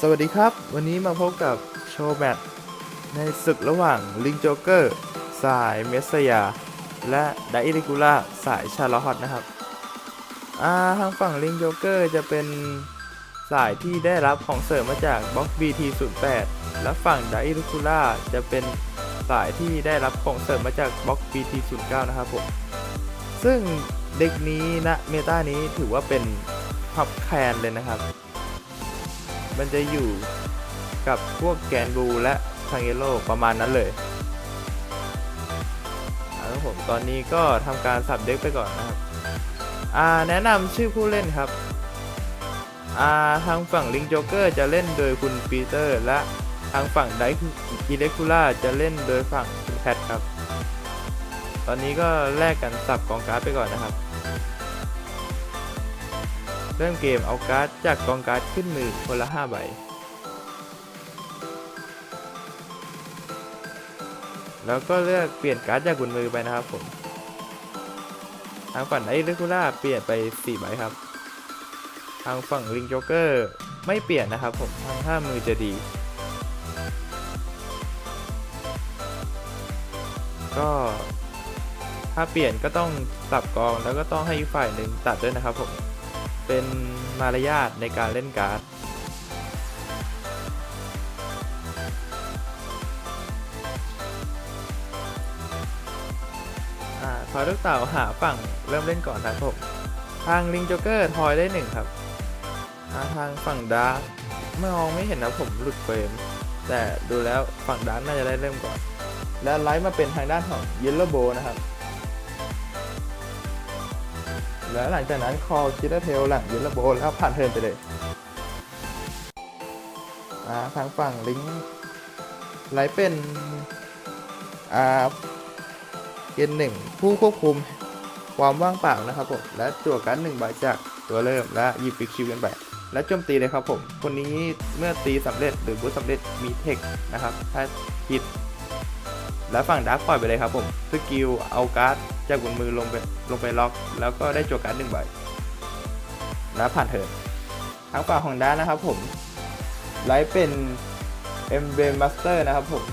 สวัสดีครับ วันนี้มาพบกับโชว์แมตช์ในศึกระหว่างลิงโจเกอร์ สายเมสยา และไดอิริกูล่าสายชาร์ลอตนะครับอ่าทางฝั่งลิงโจเกอร์จะเป็นสายที่ได้รับของเสริมมาจากบล็อก BT08 และฝั่งไดอิริกูล่าจะเป็นสายที่ได้รับของเสริมมาจากบล็อก BT09 นะครับผมซึ่งเด็กนี้นะเมตานี้ถือว่าเป็นท็อปแคนเลยนะครับ มันจะอยู่กับพวกแกนบูและทางเยโลประมาณนั้นเลยแล้วผมตอนนี้ก็ทำการสับเด็กไปก่อนนะครับอ่าแนะนำชื่อผู้เล่นครับอ่าทางฝั่งลิงโจเกอร์จะเล่นโดยคุณปีเตอร์ และทางฝั่งไดอิเล็กคูล่าจะเล่นโดยฝั่งคุณแพทครับ ตอนนี้ก็แลกกันสับกองการ์ดไปก่อนนะครับ เริ่มเกมเอาการ์ดจากกองการ์ดขึ้นมือคนละ 5 ใบ แล้วก็เลือกเปลี่ยนการ์ดจากบนมือไปนะครับผม ทางฝั่งไอเรกูล่าเปลี่ยนไป 4 ใบครับ ทางฝั่งลิงโจ๊กเกอร์ไม่เปลี่ยนนะครับผมทางห้ามือจะดี ก็ถ้าเปลี่ยนก็ต้องสับกองแล้วก็ต้องให้อีกฝ่ายหนึ่งตัดด้วยนะครับผม เป็นมารยาทในการเล่นการ์ดทอยลูกเต่าหาฝั่งเริ่มเล่นก่อนครับผมทางลิงโจ๊กเกอร์ทอยได้หนึ่งครับาทางฝั่งดาร์กไม่มองไม่เห็นนะผมหลุดเฟรมแต่ดูแล้วฝั่งดาร์กน่าจะได้เริ่มก่อน และไลท์มาเป็นทางด้านของเยลโลโบนะครับ แล้วหลังจากนั้นคอคิดเทลหลังยินระโบแล้วผ่านเทินไปเลยอ่าทางฝั่งลิงไลเป็นอ่าเกณฑ์หนึ่งผู้ควบคุมความว่างเปล่านะครับผมและจั่วการ์ดหนึ่งใบจากตัวเริ่มและหยิบฟิกคิวกันไปและโจมตีเลยครับผม คนนี้เมื่อตีสำเร็จหรือบูสสำเร็จมีเทคนะครับ ถ้าคิด แล้วฝั่งดาร์กปล่อยไปเลยครับผมสกิลเอาการ์ดจากบนมือลงไปลงไปล็อก แล้วก็ได้โจวการ์ดหนึ่งใบแล้วผ่านเถิดทางฝั่งของดาร์กนะครับผมไลฟ์เป็น m b m Master นะครับผม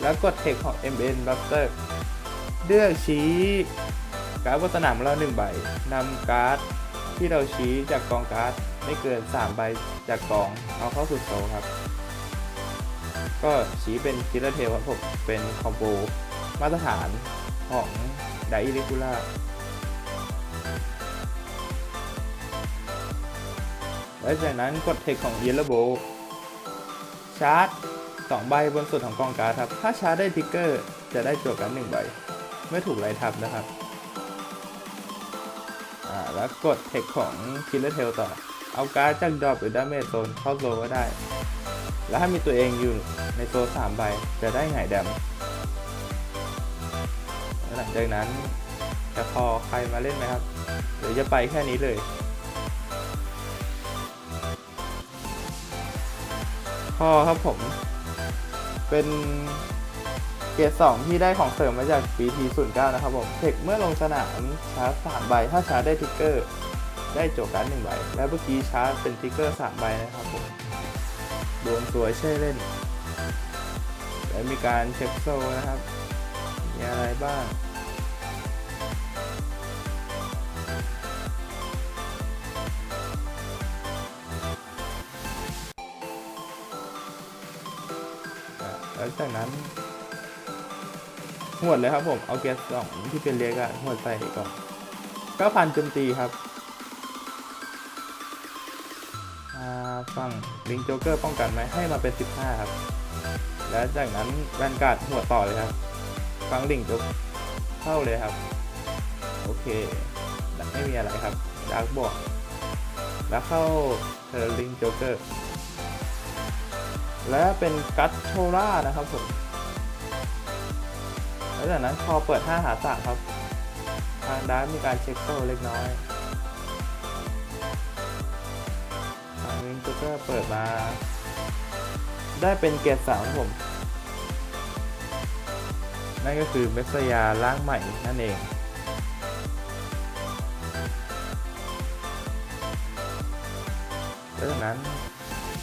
แล้วกดเทคของ m b m Master เลือกชี้การ์ดบนสนามของเราหนึ่งใบนำการ์ดที่เราชี้จากกองการ์ดไม่เกิน 3 ใบจากกองเอาเข้าสู่โซครับ ก็ชี้เป็นคิลเลอร์เทลครับผมเป็นคอมโบมาตรฐานของไดอิลิคูล่าแล้วจากนั้นกดเทคของเยลโลโบชาร์จ2ใบบนสุดของกองการ์ดครับ ถ้าชาร์จได้ทิกเกอร์จะได้โจทย์กัน1ใบไม่ถูกไล่ทับนะครับ อ่า แล้วกดเทคของคิลเลอร์เทลต่อ เอาการ์ดจากดรอปหรือดาเมจโซนเข้าโซก็ได้ แล้วถ้ามีตัวเองอยู่ในโซสามใบจะได้หงายดำแล้วหลังจากนั้นจะพอใครมาเล่นไหมครับ เดี๋ยวจะไปแค่นี้เลย พอครับผม เป็นเกรดสองที่ได้ของเสริมมาจาก BT 0 9 นะครับผม เทคเมื่อลงสนามชาร์จสามใบ ถ้าชาร์จได้ทิกเกอร์ ได้โจการ์ดหนึ่งใบ และเมื่อกี้ชาร์จเป็นทิกเกอร์สามใบนะครับผม ดวงสวยใช่เล่น แล้วมีการเช็คโซ่นะครับ มีอะไรบ้างอะแล้วจากนั้นหวดเลยครับผม เอาเกียร์สองที่เป็นเรียกอะหวดใส่ก่อนก็พันโจมตีครับ ฝั่งลิงโจ๊กเกอร์ป้องกันไหมให้มาเป็น 15 ครับ แล้วจากนั้นแวนการ์ดหัวต่อเลยครับฟังลิงโจ๊กเข้าเลยครับ โอเคไม่มีอะไรครับดาร์กบอกแล้วเข้าเทอร์ลิงโจ๊กเกอร์และเป็นกัตโชล่านะครับผมแล้วจากนั้นพอเปิด5หาสามครับ ทางดาร์มีการเช็คโซ่เล็กน้อย ก็เปิดมา ได้เป็นเกียรดสามครับผม นั่นก็คือเมสยาล่างใหม่นั่นเองแล้วจากนั้น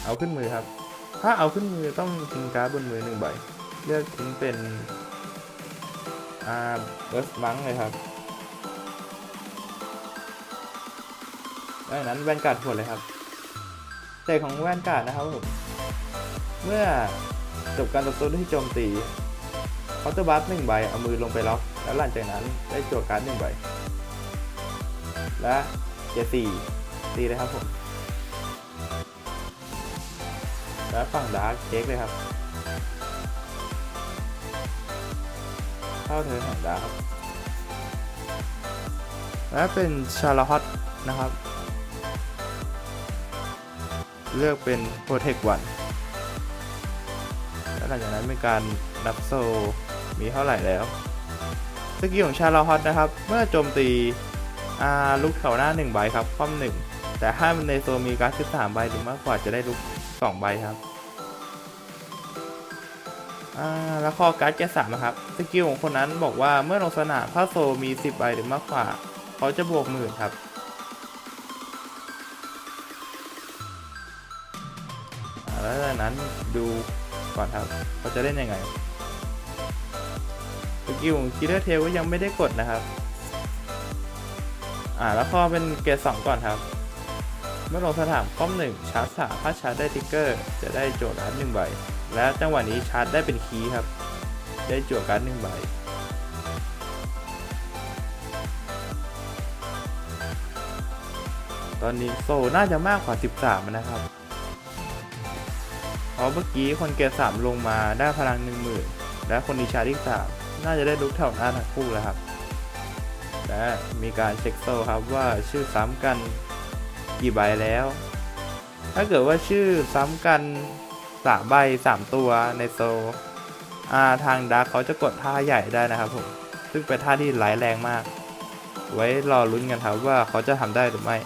เอาขึ้นมือครับ ถ้าเอาขึ้นมือต้องทิ้งการ์ดบนมือหนึ่งใบ เลือกทิ้งเป็นอาเบิร์สมังเลยครับดังนั้นแวนการ์ดหัวเลยครับ แต่ของแวนการ์ดนะครับผม เมื่อจบการต่อสู้ที่โจมตีเคาน์เตอร์บัฟหนึ่งใบเอามือลงไปล็อก แล้วหลังจากนั้นได้จั่วการ์ดหนึ่งใบ และเกียร์สี่ตีเลยครับผม แล้วฝั่งดาร์กเช็คเลยครับ เข้าเธอของดาร์กครับและเป็นชาร์ลฮอตนะครับ เลือกเป็นโปรเทควันแล้วหลังจากนั้นเป็นการนับโซมีเท่าไหร่แล้ว สกิลของชาร์ฮอตนะครับ เมื่อโจมตีอาลุกแถวหน้า 1 ใบครับคว่ำหนึ่ง แต่ถ้าในโซมีการ์ด13ใบหรือมากกว่าจะได้ลุก 2 ใบครับแล้วข้อการ์ดแกสามนะครับ สกิลของคนนั้นบอกว่าเมื่อลงสนามถ้าโซมี 10 ใบหรือมากกว่า เขาจะบวกหมื่นครับ แล้วจากนั้นดูก่อนครับเขาจะเล่นยังไงสกิลของคิลเลอร์เทลก็ยังไม่ได้กดนะครับ อ่าแล้วข้อเป็นเกรดสองก่อนครับ เมื่อลงสนามก้อมหนึ่งชาร์จสามถ้าชาร์จได้ติ๊กเกอร์ จะได้โจทย์การ์ดหนึ่งใบ และจังหวะนี้ชาร์จได้เป็นคีย์ครับ ได้จั่วการ์ดหนึ่งใบตอนนี้โซน่าจะมากกว่า 13 นะครับ เพราะเมื่อกี้คนเกรด3ลงมาได้พลัง10,000และคนดีชาร์ที่3น่าจะได้ลุกแถวหน้าทั้งคู่แล้วครับและมีการเช็คโซครับว่าชื่อซ้ำกันกี่ใบแล้ว ถ้าเกิดว่าชื่อซ้ำกันสามใบสามตัวในโซอาทางดักเขาจะกดท่าใหญ่ได้นะครับผม ซึ่งเป็นท่าที่ร้ายแรงมาก ไว้รอลุ้นกันครับว่าเขาจะทำได้หรือไม่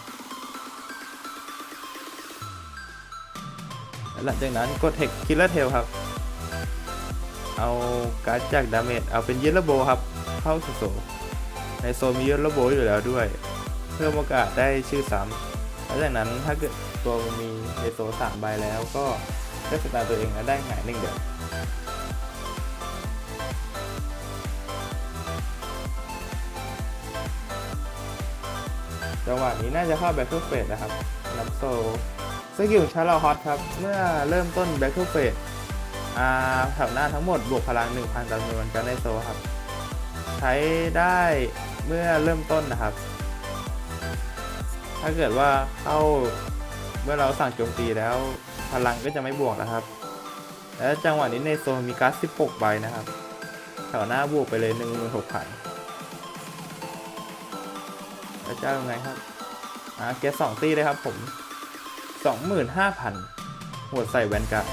หลังจากนั้นกดเทคคิลเลอร์เทลครับ เอาการ์ดจากดาเมจเอาเป็นเยลโลโบครับ เข้าสู่โซในโซมีเยลโลโบอยู่แล้วด้วย เพิ่มโอกาสได้ชื่อซ้ำแล้วจากนั้นถ้าเกิดตัวมันมีในโซสามใบแล้วก็ได้สตาร์ตัวเองแล้วได้หายหนึ่งเดียวจังหวะนี้น่าจะเข้าแบ็คเ l เฟสนะครับนับโซ สกิลชาร์ลฮอตครับ เมื่อเริ่มต้นแบ็คเ l เฟสอ่าแถวหน้าทั้งหมดบวกพลัง 1,000จำนวนการได้โซครับ ใช้ได้เมื่อเริ่มต้นนะครับ ถ้าเกิดว่าเข้าเมื่อเราสั่งโจมตีแล้วพลังก็จะไม่บวกนะครับ และจังหวะนี้ในโซนมีการ์ด16 ใบนะครับ แถวหน้าบวกไปเลย 16,000แล้วเจ้ายังไงครับอ่าเกสสองตีเลยครับผม 25,000 หัวใส่แวนการ์ด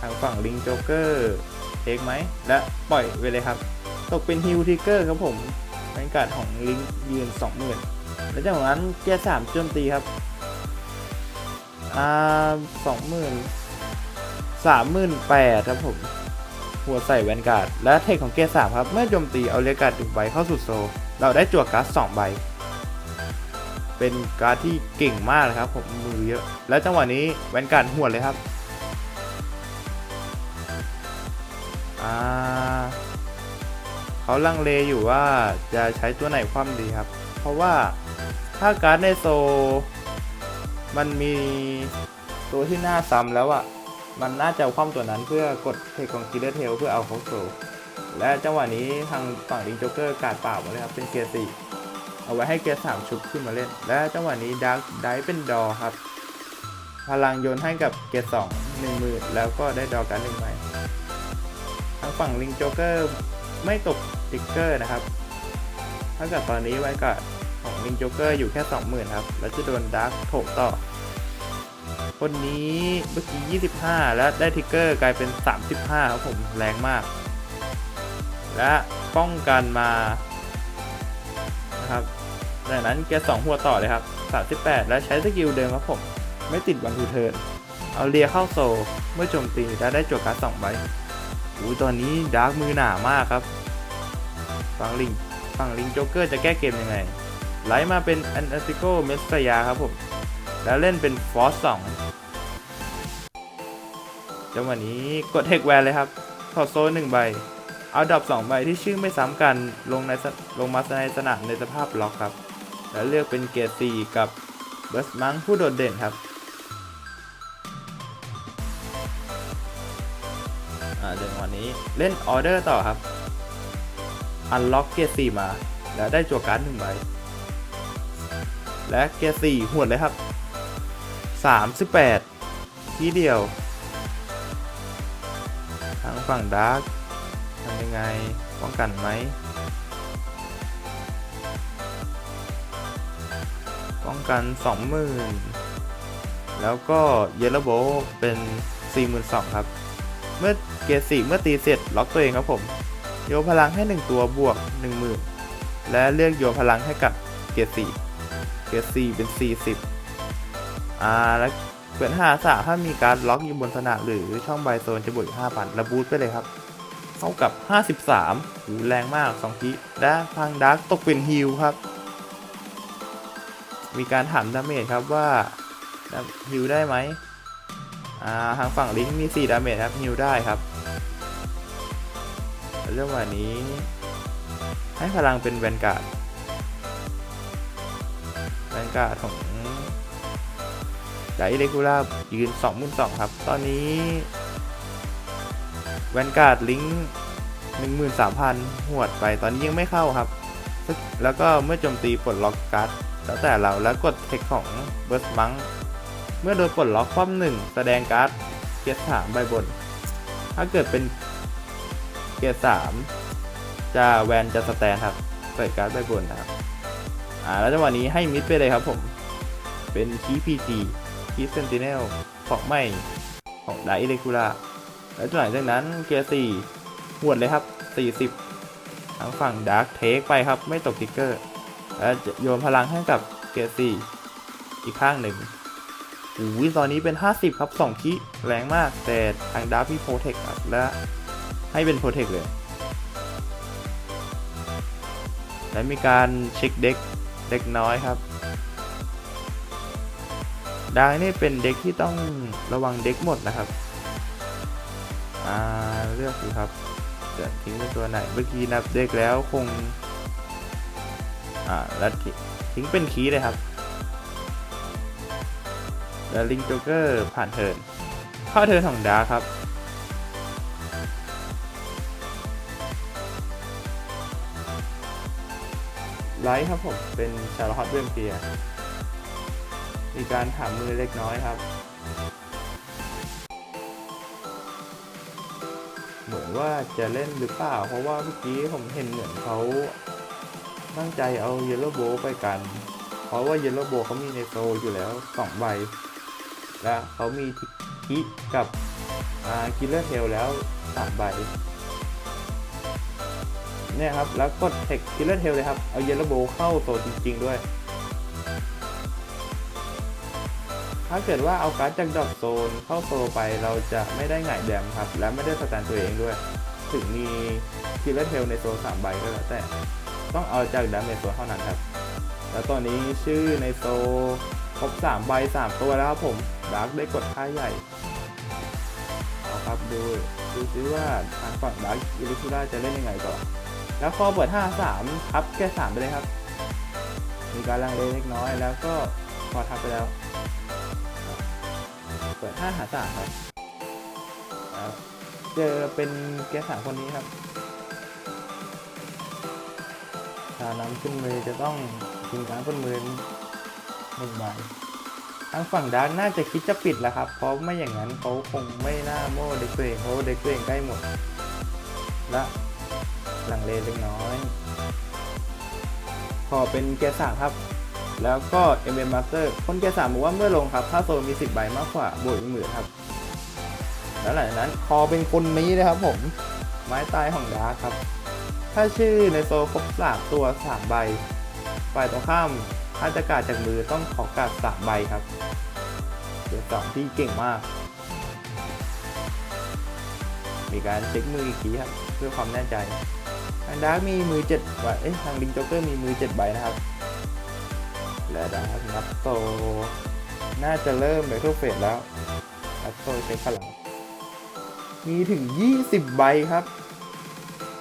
ทางฝั่งลิงโจ๊กเกอร์เทคไหม และปล่อยไปเลยครับ ตกเป็นฮิวทิกเกอร์ครับผมบรรยากาศของลิงยืน 20,000 แล้วจากนั้นเกียร์สามโจมตีครับ อ่าสองหมื่นสามหมื่นแปดครับผมหัวใส่แวนการ์ดและเทคของเกียร์สามครับ เมื่อโจมตีเอาเรียกการ์ดดึงใบเข้าสู่โซ เราได้จั่วการ์ดสองใบ เป็นการที่เก่งมากเลยครับผมมือเยอะ แล้วจังหวะนี้แวนการ์ดหัวเลยครับอ่าเขาลังเลอยู่ว่าจะใช้ตัวไหนคว่ำดีครับ เพราะว่าถ้าการ์ดในโซ มันมีตัวที่หน้าซ้ำแล้วอะ่ะมันน่าจะคว่ำตัวนั้นเพื่อกดเทคของคิลเลอร์เทลเพื่อเอาเขาโซและจังหวะนี้ทางฝั่งลิงโจ๊กเกอร์การดเปล่ามาเลยครับเป็นเกียร์สี่ เอาไว้ให้เกียร์สามชุบขึ้นมาเล่น และจังหวะนี้ดักได้เป็นดอครับ พลังโยนให้กับเกียร์สองหนึ่งมือแล้วก็ได้ดอการหนึ่งใบทางฝั่งลิงโจ๊กเกอร์ไม่ตกติ๊กเกอร์นะครับถ้าเกิดตอนนี้ไว้กับของลิงโจ๊กเกอร์อยู่แค่20,000ครับ แล้วจะโดนดาร์กโถมต่อ คนนี้เมื่อกี้ 25 แล้วได้ทิกเกอร์กลายเป็น 35 ครับผมแรงมาก และป้องกันมา นะครับดังนั้นเกียร์สองหัวต่อเลยครับ 38 แล้วใช้สกิลเดิมครับผม ไม่ติดวันทูเทิร์นเอาเลียเข้าโซ เมื่อโจมตีและได้จวการ์ดสองใบอุ้ยตอนนี้ดาร์กมือหนามากครับ ฝั่งลิง ฝั่งลิงโจ๊กเกอร์จะแก้เกมยังไงไลท์มาเป็นอันติโกเมสยาครับผม แล้วเล่นเป็นฟอสสองจังหวะนี้กดเทคแวนเลยครับถอดโซ่หนึ่งใบ เอาดรอปสองใบที่ชื่อไม่ซ้ำกันลงในลงมาในสนามในสภาพล็อกครับ แล้วเลือกเป็นเกียร์สี่กับเบิร์สมังผู้โดดเด่นครับอ่าจังหวะนี้เล่นออเดอร์ต่อครับ อันล็อกเกียร์สี่มา แล้วได้จั่วการ์ดหนึ่งใบ และเกียร์สี่หวดเลยครับสามสิบแปดทีเดียว ทางฝั่งดาร์ก ไง ป้องกันไหม ป้องกัน 20,000 แล้วก็เยลโบเป็น 42,000 ครับ เมื่อเกียร์4เมื่อตีเสร็จล็อกตัวเองครับผม โยพลังให้ 1 ตัวบวก 10,000 และเลือกโยพลังให้กับเกียร์4เกียร์4เป็น 40 อ่า แล้วเปิด5สาถ้ามีการล็อกอยู่บนสนามหรือช่องไบโซนจะบวก5,000ระบูทไปเลยครับ ท่ากับ 53หูแรงมาก2ทีและทางดาร์กตกเป็นฮิลครับ มีการถามดาเมจครับว่าฮิลได้ไหมอ่าทางฝั่งลิงก์มี4ดาเมจครับฮิลได้ครับ เรื่องวันนี้ ให้พลังเป็นแวนการ์ดแวนการ์ดของไดเล็กคูล่ายืน 22,000 ครับ ตอนนี้ แวนการ์ดลิงก์13,000หวดไปตอนนี้ยังไม่เข้าครับ แล้วก็เมื่อโจมตีปลดล็อกการ์ดแล้วแต่เราแล้วกดเทคของเบิร์สมังเมื่อโดนปลดล็อกคว่ำหนึ่งแสดงการ์ดเกียร์สามใบบน ถ้าเกิดเป็นเกียร์สามจะแวนจะสแตนครับเปิดการ์ดใบบนนะครับอ่าแล้วจังหวะนี้ให้มิดไปเลยครับผม เป็นคีพีจีคีเซนติเนลของใหม่ของไดอิเลคูล่า แล้วหลังจากนั้นเกียร์สี่หวดเลยครับสี่สิบทางฝั่งดาร์กเทคไปครับ ไม่ตกทิกเกอร์ แล้วโยนพลังให้กับเกียร์สี่อีกข้างหนึ่งโอ้ยตอนนี้เป็น 50 ครับ2คิแรงมาก แต่ทางดาร์พี่โปรเทคครับ และให้เป็นโปรเทคเลย และมีการเช็คเด็กเด็กน้อยครับดาร์นี่เป็นเด็กที่ต้องระวังเด็กหมดนะครับ อ่าเลือกดูครับจะทิ้งเป็นตัวไหนเมื่อกี้นับเด็กแล้วคง อ่าแล้วทิ้งเป็นคีเลยครับแล้วลิงโจ๊กเกอร์ผ่านเทินเข้าเทินของดาคครับไลท์ครับผมเป็นชาร์ลอตเวมเปียมีการถามมือเล็กน้อยครับ มือนว่าจะเล่นหรือเปล่า เพราะว่าเมื่อกี้ผมเห็นเหมือนเขาตั้งใจเอาเยลโลโบไปกัน เพราะว่าเยลโลโบเขามีในโซอยู่แล้วสองใบ และเขามีทิกกับคิลเลอร์เทลแล้วสามใบเนี่ยครับ แล้วกดเทคคิลเลอร์เทลเลยครับ เอาเยลโลโบเข้าโซจริง ๆ ด้วย ถ้าเกิดว่าเอาการ์ดจากดอกโซนเข้าโซไปเราจะไม่ได้หงายแดมครับ และไม่ได้สแตนตัวเองด้วย ถึงมีคิลเลอร์เทลในโซนสามใบก็แล้วแต่ ต้องเอาจากดาเมจโซนเท่านั้นครับ แล้วตอนนี้ชื่อในโซครบ3ใบ3 ตัวแล้วครับผมดาร์กได้กดค่าใหญ่เอาครับดูดูซิว่าทางฝั่งดาร์กอิลิคูล่าจะเล่นยังไงต่อ แล้วพอเปิด 5 3ทับแค่3ไปเลยครับ มีการลังเลเล็กน้อยแล้วก็พอทับไปแล้ว ปิด5หา3ครับ เจอเป็นแกสามคนนี้ครับถานำขึ้นมือจะต้องทิ้งการขึ้นมือหนึ่งใบทางฝั่งดาร์กน่าจะคิดจะปิดแล้วครับ เพราะไม่อย่างนั้นเขาคงไม่น่าโม่เด็กตัวเองเพราะเด็กตัวเองใกล้หมด และหลังเลเล็กน้อยพอเป็นเกียร์สามครับ แล้วก็ m m Master คนเกียร์สามบอกว่าเมื่อลงครับถ้าโซนมี 10 ใบมากกว่าบวกอีกหมื่นครับ แล้วหลังจากนั้นคอเป็นคนนี้นะครับผม ไม้ตายของดาร์กครับ ถ้าชื่อในโซครบสามตัวสามใบ ฝ่ายตรงข้ามถ้าจะกาดจากมือต้องขอกาดสามใบครับเดี๋ยวสองที่เก่งมาก มีการเช็คมืออีกทีครับเพื่อความแน่ใจทางดาร์กมีมือเจ็ดใบเอ้ยทางลิงจ็อกเกอร์มีมือเจ็ดใบนะครับ และดาร์กนับโตน่าจะเริ่มเบทเทิลเฟสแล้วนับโตเช็คพลัง มีถึง 20 ใบครับ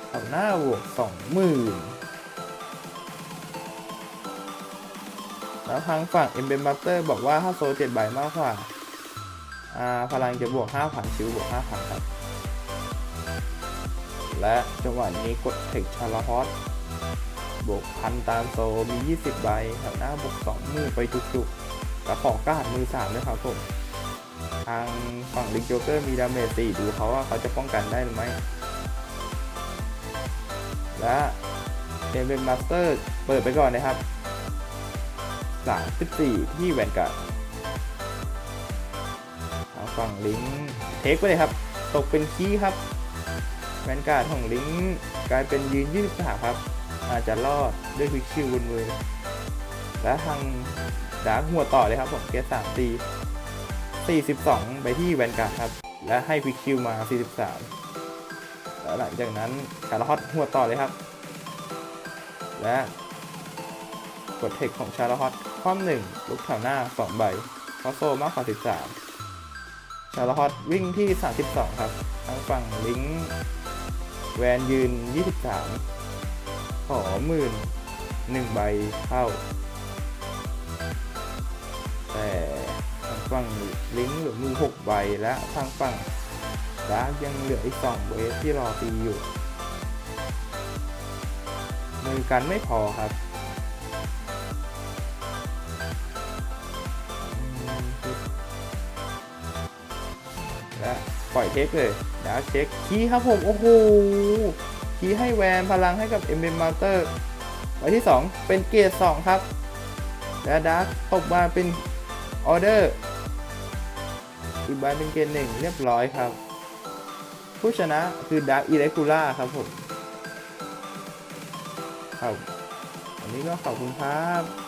แถวหน้าบวก20,000แล้วทางฝั่ง m b m Master บอกว่าถ้าโซเจ็ดใบมากกว่าอ่าพลังจะบวก 5,000 ชิวบวก 5,000 ครับ และจังหวะนี้กดเทคชาร์ลฮอต บวกพันตามโซมี 20 ใบแถวหน้าบวก2มือไปจุกๆกระปอกกาดมือ3ด้วยครับผม ทางฝั่งลิงโจเกอร์มีดาเมจ4ดูเขาว่าเขาจะป้องกันได้หรือไม่ และเอเวนมาสเตอร์เปิดไปก่อนนะครับ 34 ที่แวนการ์ดทางฝั่งลิงเทคไปเลยครับ ตกเป็นคีย์ครับแวนการ์ดของลิงก์กลายเป็นยืน23ครับ อาจจะรอดด้วยควิกคิวบนมือและทางดาร์หัวต่อเลยครับผมเกสสามตี42ไปที่แวนการ์ดครับ และให้ควิกคิวมา43แล้วหลังจากนั้นคาร์ลฮอตหัวต่อเลยครับ และกดเทคของชาร์ลฮอตคว่ำหนึ่งลุกแถวหน้า2ใบคอโซมากกว่า13ชาร์ลฮอตวิ่งที่32ครับทางฝั่งลิงแวนยืน23 ขอหมื่นหนึ่งใบเข้า แต่ทางฝั่งลิงเหลือมือ6ใบและทางฝั่งดาร์กยังเหลืออีก2เวฟที่รอตีอยู่มือกันไม่พอครับและปล่อยเทคเลยดาร์กเช็คคีย์ครับผม โอ้โห คีให้แวนพลังให้กับ m m Master ไว้ที่ 2 เป็นเกียร์2ครับ และดาร์กตกมาเป็นออเดอร์อีกใบเป็นเกียร์หนึ่งเรียบร้อยครับ ผู้ชนะคือดาร์กอีเลกูล่าครับผมครับ วันนี้ก็ขอบคุณครับ